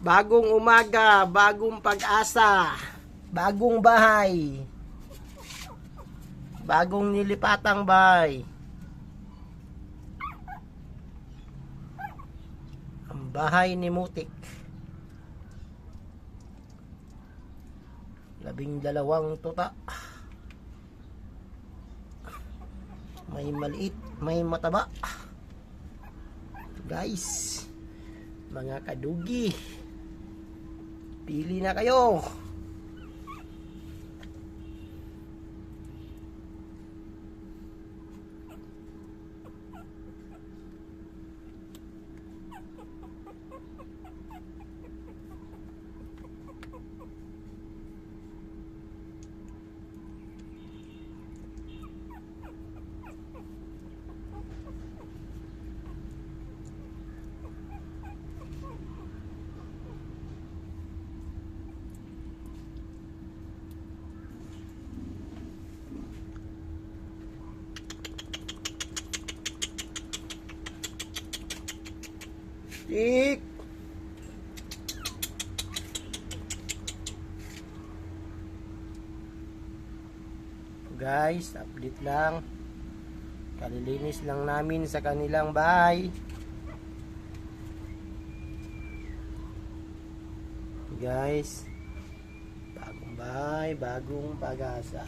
Bagong umaga, bagong pag-asa, bagong bahay, bagong nilipatang bahay. Ang bahay ni Mutik. Labing dalawang tuta. May maliit, may mataba. Guys, mga kadugi. Pili na kayo. Tik. Guys, update lang. Kalilinis lang namin sa kanilang bahay. Guys, bagong bahay, bagong pag-asa.